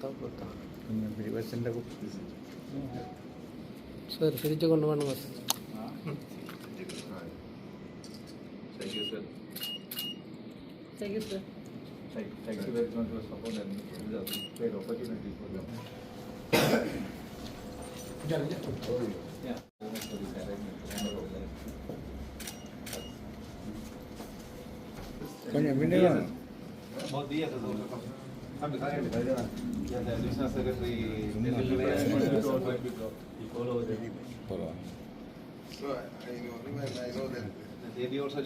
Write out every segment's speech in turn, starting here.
তাও করতে হবে নির্বাচনটা করতেছি సార్ ఫ్రిడ్జ్ కొనమని వస్తుంది thank you sir thank you sir thank you very much for support and great opportunity for you కొంచెం దియా sir I, I know that. Also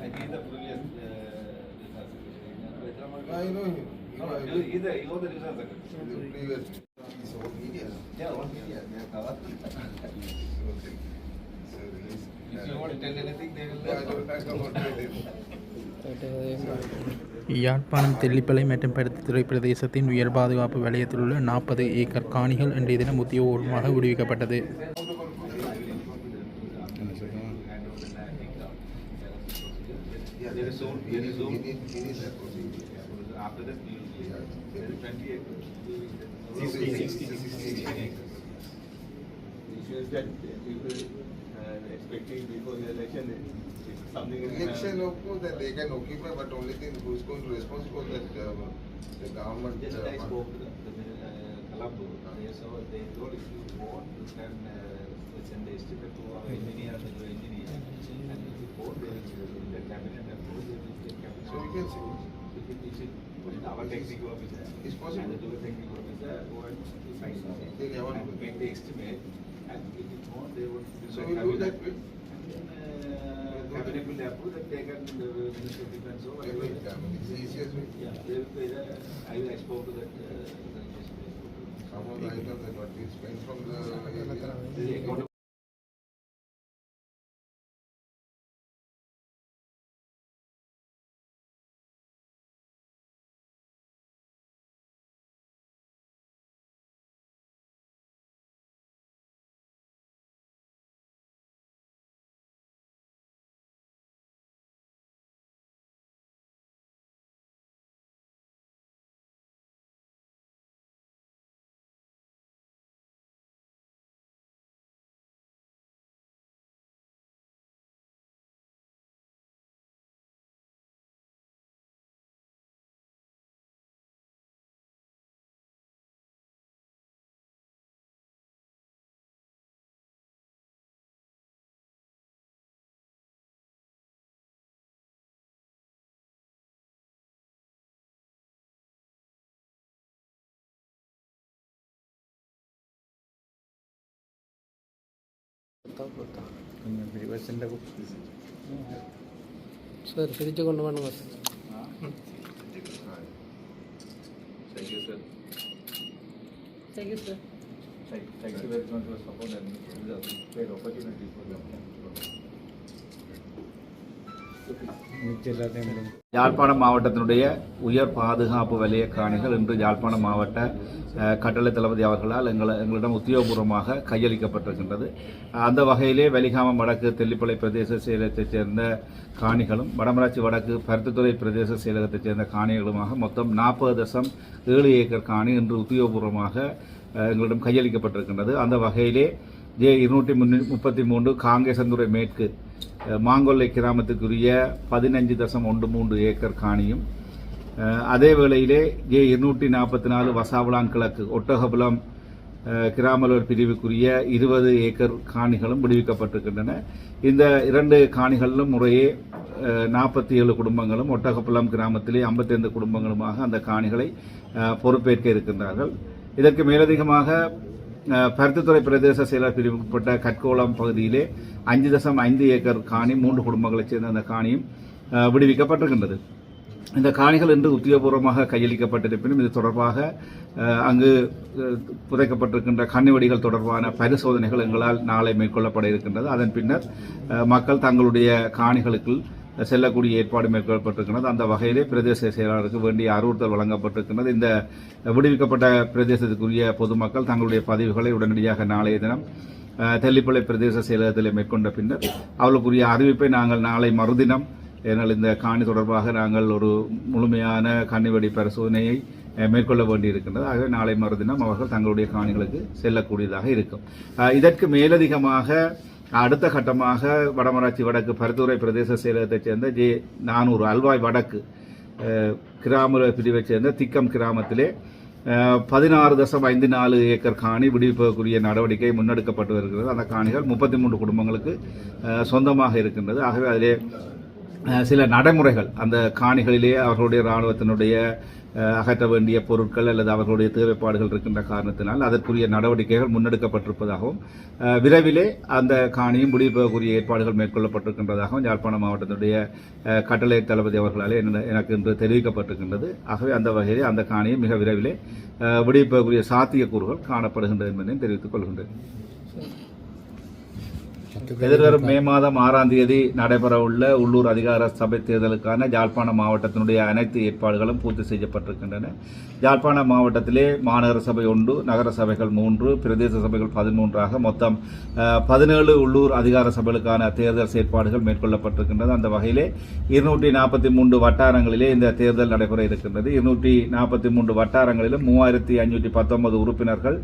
I the I know him. No, you, the reason. He's. Yeah, if you want to tell anything, they will. I don't talk about it. Yalpanam Tellippalai மற்றும் பருத்தித்துறை பிரதேசத்தின் உயர் பாதுகாப்பு வலயத்தில் உள்ள நாற்பது acre காணிகள் இன்றைய தினம் உத்தியோகபூர்வமாக விடுவிக்கப்பட்டது. After that, we will, is twenty acres. Sixty, sixty, sixty. acres. Is that people uh, expecting before the election, if something is. Election, of course, that they can occupy, but only thing who's going to responsible that uh, the government. Just uh, I spoke to the, the, uh, Colombo, they so they told if you want, you can, uh, send the estimate to our engineer, to the engineer. And if you want, they will, the cabinet approve, they will take cabinet. So we can see. Can, should put it our technical officer. It's possible. And the technical officer, go and sign it. They And make the estimate, and if it want, they would. So the we do that way. And then, uh, cabinet will approve, that they can, the minister of defense, or whatever. It's the easiest way. Yeah, they will pay the, I will export to that, uh, Some of the items that what we spend from the. The sir ಸಿರಿಚಿಕೊಂಡು ಬಣ್ಣ bus thank you sir thank you sir Thank, thank you very much for support and this great opportunity for your யாழ்ப்பாண யாழ்ப்பாணம் மாவட்டத்தினுடைய உயர் பாதுகாப்பு வலய காணிகள் இன்று யாழ்ப்பாணம் மாவட்ட கட்டளை தளபதி அவர்களால் எங்களை எங்களிடம் உத்தியோகபூர்வமாக கையளிக்கப்பட்டிருக்கின்றது. அந்த வகையிலே வெலிகாமம் வடக்கு தெல்லிப்பளை பிரதேச செயலகத்தைச் சேர்ந்த காணிகளும் வடமராட்சி வடக்கு பருத்தித்துறை பிரதேச செயலகத்தைச் சேர்ந்த காணிகளுமாக மொத்தம் நாற்பது தசம் ஏழு ஏக்கர் காணி இன்று உத்தியோகபூர்வமாக எங்களிடம் கையளிக்கப்பட்டிருக்கின்றது. அந்த வகையிலே ஜே இருநூற்றி முப்பத்தி மூன்று காங்கேசந்துறை மேற்கு மாங்கொல்லை கிராமத்துக்குரிய பதினஞ்சு தசம் ஒன்று மூன்று ஏக்கர் காணியும் அதே வேளையிலே ஏ இருநூற்றி நாற்பத்தி நாலு வசாவளான் கிழக்கு ஒட்டகபுலம் கிராமலூர் பிரிவுக்குரிய இருபது ஏக்கர் காணிகளும் விடுவிக்கப்பட்டிருக்கின்றன. இந்த இரண்டு காணிகளிலும் முறையே நாற்பத்தி ஏழு குடும்பங்களும் ஒட்டகப்புலம் கிராமத்திலே 55 குடும்பங்களுமாக அந்த காணிகளை பொறுப்பேற்க இருக்கின்றார்கள். இதற்கு மேலதிகமாக பருத்தித்துறை பிரதேச செயலர் பிரிவுக்குட்பட்ட கட்கோளம் பகுதியிலே அஞ்சு தசம் ஐந்து ஏக்கர் காணி மூன்று குடும்பங்களைச் சேர்ந்த அந்த காணியும் விடுவிக்கப்பட்டிருக்கின்றது இந்த காணிகள் இன்று உத்தியோகபூர்வமாக கையளிக்கப்பட்டிருப்பினும் இது தொடர்பாக அங்கு புதைக்கப்பட்டிருக்கின்ற கண்ணிவடிகள் தொடர்பான பரிசோதனைகள் எங்களால் நாளை மேற்கொள்ளப்பட இருக்கின்றது அதன் பின்னர் மக்கள் தங்களுடைய காணிகளுக்குள் செல்லக்கூடிய ஏற்பாடு மேற்கொள்ளப்பட்டிருக்கிறது. அந்த வகையிலே பிரதேச செயலாளருக்கு வேண்டிய அறிவுறுத்தல் வழங்கப்பட்டிருக்கிறது. இந்த விடுவிக்கப்பட்ட பிரதேசத்துக்குரிய பொதுமக்கள் தங்களுடைய பதிவுகளை உடனடியாக நாளைய தினம் தெல்லிப்பளை பிரதேச செயலகத்தில் மேற்கொண்ட பின்னர் அவர்களுக்குரிய அறிவிப்பை நாங்கள் நாளை மறுதினம் ஏனால் இந்த காணி தொடர்பாக நாங்கள் ஒரு முழுமையான கண்ணிவெடி பரிசோதனையை மேற்கொள்ள வேண்டியிருக்கின்றது. ஆகவே நாளை மறுதினம் அவர்கள் தங்களுடைய காணிகளுக்கு செல்லக்கூடியதாக இருக்கும். இதற்கு மேலதிகமாக அடுத்த கட்டமாக வடமராட்சி வடக்கு பருத்துறை பிரதேச செயலகத்தைச் சேர்ந்த ஜே நானூறு அல்வாய் வடக்கு கிராம பிரிவைச் சேர்ந்த திக்கம் கிராமத்திலே பதினாறு தசம் ஐந்து நாலு ஏக்கர் காணி விடுவிப்பதற்குரிய நடவடிக்கை முன்னெடுக்கப்பட்டு வருகிறது. அந்த காணிகள் முப்பத்தி மூன்று குடும்பங்களுக்கு சொந்தமாக இருக்கின்றது. ஆகவே அதிலே சில நடைமுறைகள் அந்த காணிகளிலே அவர்களுடைய இராணுவத்தினுடைய அகற்ற வேண்டிய பொருட்கள் அல்லது அவர்களுடைய தேவைப்பாடுகள் இருக்கின்ற காரணத்தினால் அதற்குரிய நடவடிக்கைகள் முன்னெடுக்கப்பட்டிருப்பதாகவும் விரைவிலே அந்த காணியும் விடுவிப்பதற்குரிய ஏற்பாடுகள் மேற்கொள்ளப்பட்டிருக்கின்றதாகவும் யாழ்ப்பாணம் மாவட்டத்தினுடைய கட்டளை தளபதி அவர்களாலே எனக்கு இன்று தெரிவிக்கப்பட்டிருக்கின்றது. ஆகவே அந்த வகையிலே அந்த காணியை மிக விரைவிலே விடுவிப்பக்கூடிய விடுவிப்பதற்குரிய சாத்தியக்கூறுகள் காணப்படுகின்றது என்பதையும் தெரிவித்துக் கொள்கின்றேன். எதிர்வரும் மே மாதம் ஆறாம் தேதி நடைபெறவுள்ள உள்ளூர் அதிகார சபை தேர்தலுக்கான யாழ்ப்பாணம் மாவட்டத்தினுடைய அனைத்து ஏற்பாடுகளும் பூர்த்தி செய்யப்பட்டிருக்கின்றன. யாழ்ப்பாணம் மாவட்டத்திலே மாநகர சபை ஒன்று நகர சபைகள் மூன்று பிரதேச சபைகள் பதிமூன்றாக மொத்தம் பதினேழு உள்ளூர் அதிகார சபைகளுக்கான தேர்தல் செயற்பாடுகள் மேற்கொள்ளப்பட்டிருக்கின்றது. அந்த வகையிலே இருநூற்றி நாற்பத்தி மூன்று வட்டாரங்களிலே இந்த தேர்தல் நடைபெற இருக்கின்றது. இருநூற்றி நாற்பத்தி மூன்று வட்டாரங்களிலும் மூவாயிரத்தி ஐநூற்றி பத்தொன்பது உறுப்பினர்கள்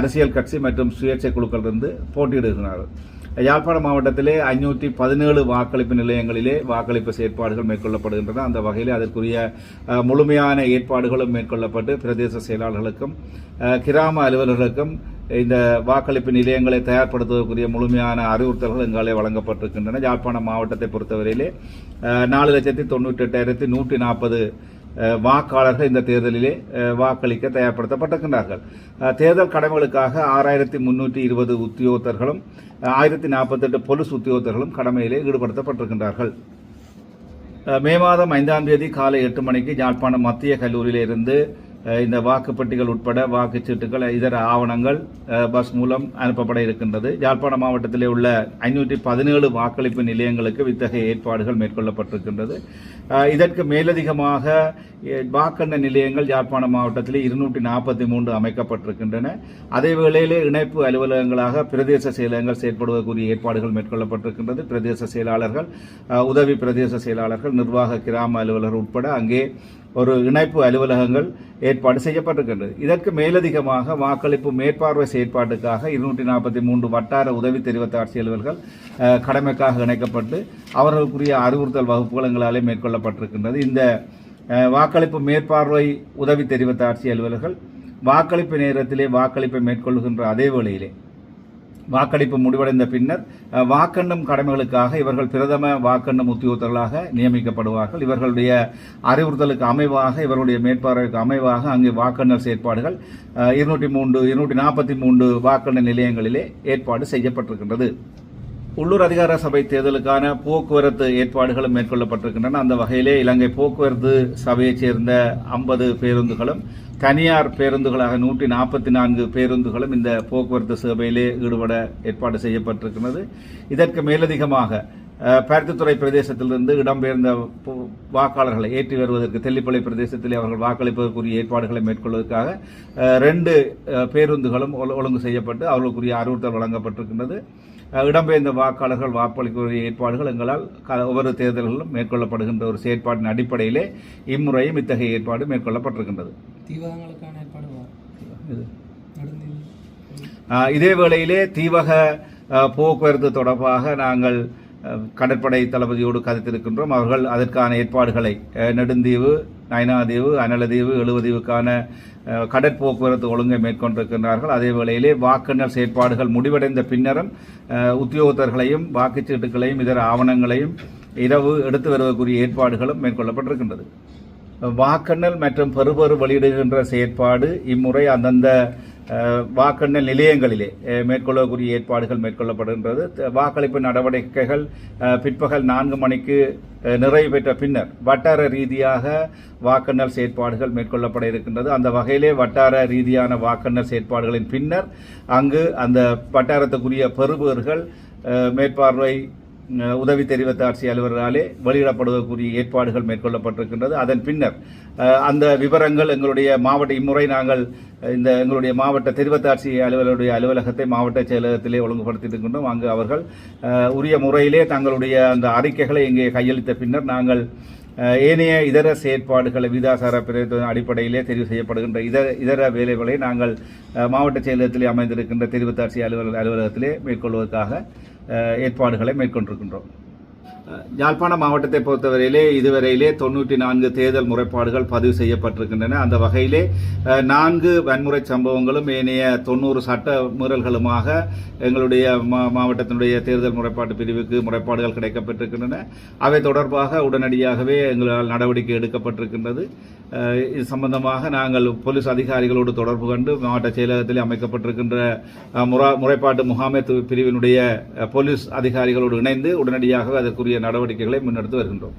அரசியல் கட்சி மற்றும் சுயேட்சை குழுக்களிலிருந்து போட்டியிடுகிறார்கள் யாழ்ப்பாணம் மாவட்டத்திலே ஐநூற்றி பதினேழு வாக்களிப்பு நிலையங்களிலே வாக்களிப்பு செயற்பாடுகள் மேற்கொள்ளப்படுகின்றன. அந்த வகையில் அதற்குரிய முழுமையான ஏற்பாடுகளும் மேற்கொள்ளப்பட்டு பிரதேச செயலாளர்களுக்கும் கிராம அலுவலர்களுக்கும் இந்த வாக்களிப்பு நிலையங்களை தயார்படுத்துவதற்குரிய முழுமையான அறிவுறுத்தல்கள் எங்காலே வழங்கப்பட்டிருக்கின்றன. யாழ்ப்பாணம் மாவட்டத்தை பொறுத்தவரையிலே நாலு லட்சத்தி தொண்ணூற்றி எட்டாயிரத்தி நூற்றி நாற்பது வாக்காளர்கள் இந்த தேர்தலிலே வாக்களிக்க தயார்படுத்தப்பட்டிருக்கின்றார்கள். தேர்தல் கடமைகளுக்காக ஆறாயிரத்தி முன்னூற்றி இருபது உத்தியோகத்தர்களும் ஆயிரத்தி நாற்பத்தெட்டு பொலிஸ் உத்தியோகத்தர்களும் கடமையிலே ஈடுபடுத்தப்பட்டிருக்கின்றார்கள். மே மாதம் ஐந்தாம் தேதி காலை எட்டு மணிக்கு யாழ்ப்பாணம் மத்திய கல்லூரியிலிருந்து இந்த வாக்குப்பெட்டிகள் உட்பட வாக்குச்சீட்டுகள் இதர ஆவணங்கள் பஸ் மூலம் அனுப்பப்பட இருக்கின்றது. யாழ்ப்பாண மாவட்டத்திலே உள்ள ஐநூற்றி பதினேழு வாக்களிப்பு நிலையங்களுக்கு இத்தகைய ஏற்பாடுகள் மேற்கொள்ளப்பட்டிருக்கின்றது. இதற்கு மேலதிகமாக வாக்கெண்ண நிலையங்கள் யாழ்ப்பாண மாவட்டத்தில் இருநூற்றி நாற்பத்தி மூன்று அமைக்கப்பட்டிருக்கின்றன. அதே வேளையிலே இணைப்பு அலுவலகங்களாக பிரதேச செயலகங்கள் செயற்படுவதற்குரிய ஏற்பாடுகள் மேற்கொள்ளப்பட்டிருக்கின்றது. பிரதேச செயலாளர்கள் உதவி பிரதேச செயலாளர்கள் நிர்வாக கிராம அலுவலர் உட்பட அங்கே ஒரு இணைப்பு அலுவலகங்கள் ஏற்பாடு செய்யப்பட்டிருக்கின்றது. இதற்கு மேலதிகமாக வாக்களிப்பு மேற்பார்வை செயற்பாட்டுக்காக இருநூற்றி நாற்பத்தி மூன்று வட்டார உதவி தெரிவித்த ஆட்சி அலுவலர்கள் கடமைக்காக இணைக்கப்பட்டு அவர்களுக்குரிய அறிவுறுத்தல் வகுப்புகள் எங்களாலே மேற்கொள்ளப்பட்டிருக்கின்றது. இந்த வாக்களிப்பு மேற்பார்வை உதவி தெரிவித்த ஆட்சி அலுவலர்கள் வாக்களிப்பு நேரத்திலே வாக்களிப்பை மேற்கொள்கின்ற அதே வேளையிலே வாக்களிப்பு முடிவடைந்த பின்னர் வாக்கெண்ணும் கடமைகளுக்காக இவர்கள் பிரதம வாக்கெண்ணும் உத்தியோகத்தர்களாக நியமிக்கப்படுவார்கள். இவர்களுடைய அறிவுறுத்தலுக்கு அமைவாக இவர்களுடைய மேற்பார்வைக்கு அமைவாக அங்கே வாக்கெண்ணல் செயற்பாடுகள் இருநூற்றி மூன்று இருநூற்றி நாற்பத்தி மூன்று வாக்கெண்ண நிலையங்களிலே ஏற்பாடு செய்யப்பட்டிருக்கின்றது. உள்ளூர் அதிகார சபை தேர்தலுக்கான போக்குவரத்து ஏற்பாடுகளும் மேற்கொள்ளப்பட்டிருக்கின்றன. அந்த வகையிலே இலங்கை போக்குவரத்து சபையைச் சேர்ந்த ஐம்பது பேருந்துகளும் தனியார் பேருந்துகளாக நூற்றி நாற்பத்தி நான்கு பேருந்துகளும் இந்த போக்குவரத்து சேவையிலே ஈடுபட ஏற்பாடு செய்யப்பட்டிருக்கிறது. இதற்கு மேலதிகமாக பருத்தித்துறை பிரதேசத்திலிருந்து இடம்பெயர்ந்த வாக்காளர்களை ஏற்றி வருவதற்கு தெல்லிப்பள்ளி பிரதேசத்தில் அவர்கள் வாக்களிப்பதற்குரிய ஏற்பாடுகளை மேற்கொள்வதற்காக ரெண்டு பேருந்துகளும் ஒழு- ஒழுங்கு செய்யப்பட்டு அவர்களுக்குரிய அறிவுறுத்தல் வழங்கப்பட்டிருக்கின்றது. இடம்பெயர்ந்த வாக்காளர்கள் வாக்களிக்கக்கூடிய ஏற்பாடுகள் எங்களால் க- ஒவ்வொரு தேர்தல்களிலும் மேற்கொள்ளப்படுகின்ற ஒரு செயற்பாட்டின் அடிப்படையிலே இம்முறையும் இத்தகைய ஏற்பாடு மேற்கொள்ளப்பட்டிருக்கின்றது. தீவிரங்களுக்கான ஏற்பாடு இது. வேளையிலே தீவக போக்குவரத்து தொடர்பாக நாங்கள் கடற்படை தளபதியோடு கதைத்திருக்கின்றோம். அவர்கள் அதற்கான ஏற்பாடுகளை நெடுந்தீவு நயனாதீவு அனலதீவு எழுவதீவுக்கான கடற்போக்குவரத்து ஒழுங்கை மேற்கொண்டிருக்கின்றார்கள். அதே வேளையிலே வாக்கெண்ணல் செயற்பாடுகள் முடிவடைந்த பின்னரும் உத்தியோகத்தர்களையும் வாக்குச்சீட்டுகளையும் இதர ஆவணங்களையும் இரவு எடுத்து வருவதற்குரிய ஏற்பாடுகளும் மேற்கொள்ளப்பட்டிருக்கின்றது. வாக்கெண்ணல் மற்றும் பெறுபெறு வெளியிடுகின்ற செயற்பாடு இம்முறை அந்தந்த வாக்கண்ணல் வாக்கெண்ணல் நிலையங்களிலே மேற்கொள்ளக்கூடிய ஏற்பாடுகள் மேற்கொள்ளப்படுகின்றது. வாக்களிப்பு நடவடிக்கைகள் பிற்பகல் நான்கு மணிக்கு நிறைவு பெற்ற பின்னர் வட்டார ரீதியாக வாக்கெண்ணல் செயற்பாடுகள் மேற்கொள்ளப்பட இருக்கின்றது. அந்த வகையிலே வட்டார ரீதியான வாக்கெண்ணல் செயற்பாடுகளின் பின்னர் அங்கு அந்த வட்டாரத்துக்குரிய பெறுபேறுகள் மேற்பார்வை உதவி உதவி தெரிவத்தாட்சி அலுவலராலே வெளியிடப்படுவதற்குரிய ஏற்பாடுகள் மேற்கொள்ளப்பட்டிருக்கின்றது. அதன் பின்னர் அந்த விவரங்கள் எங்களுடைய மாவட்ட இம்முறை நாங்கள் இந்த எங்களுடைய மாவட்ட தெரிவத்தாட்சி அலுவலருடைய அலுவலகத்தை மாவட்ட செயலகத்திலே ஒழுங்குபடுத்தியிருக்கின்றோம் அங்கு அவர்கள் உரிய முறையிலே தங்களுடைய அந்த அறிக்கைகளை இங்கே கையளித்த பின்னர் நாங்கள் ஏனைய இதர செயற்பாடுகளை விதாசார பிரதிநிதித்துவ அடிப்படையிலே தெரிவு செய்யப்படுகின்ற இதர இதர வேலைகளை நாங்கள் மாவட்ட செயலகத்திலே அமைந்திருக்கின்ற தெரிவுத்தாட்சி அலுவலக அலுவலகத்திலே மேற்கொள்வதற்காக ஏற்பாடுகளை மேற்கொண்டிருக்கின்றோம். யாழ்ப்பாண மாவட்டத்தை பொறுத்தவரையிலே இதுவரையிலே தொண்ணூற்றி நான்கு தேர்தல் முறைப்பாடுகள் பதிவு செய்யப்பட்டிருக்கின்றன. அந்த வகையிலே நான்கு வன்முறை சம்பவங்களும் ஏனைய தொண்ணூறு சட்ட மீறல்களுமாக எங்களுடைய மா- மாவட்டத்தினுடைய தேர்தல் முறைப்பாட்டு பிரிவுக்கு முறைப்பாடுகள் கிடைக்கப்பட்டிருக்கின்றன. அவை தொடர்பாக உடனடியாகவே எங்களால் நடவடிக்கை எடுக்கப்பட்டிருக்கின்றது. இது சம்பந்தமாக நாங்கள் போலீஸ் அதிகாரிகளோடு தொடர்பு கொண்டு மாவட்ட செயலகத்தில் அமைக்கப்பட்டிருக்கின்ற முறை முறா- முறைப்பாட்டு முகாமைத்துவ பிரிவினுடைய போலீஸ் அதிகாரிகளோடு இணைந்து உடனடியாக அதற்குரிய நடவடிக்கைகளை முன்னெடுத்து வருகின்றோம்.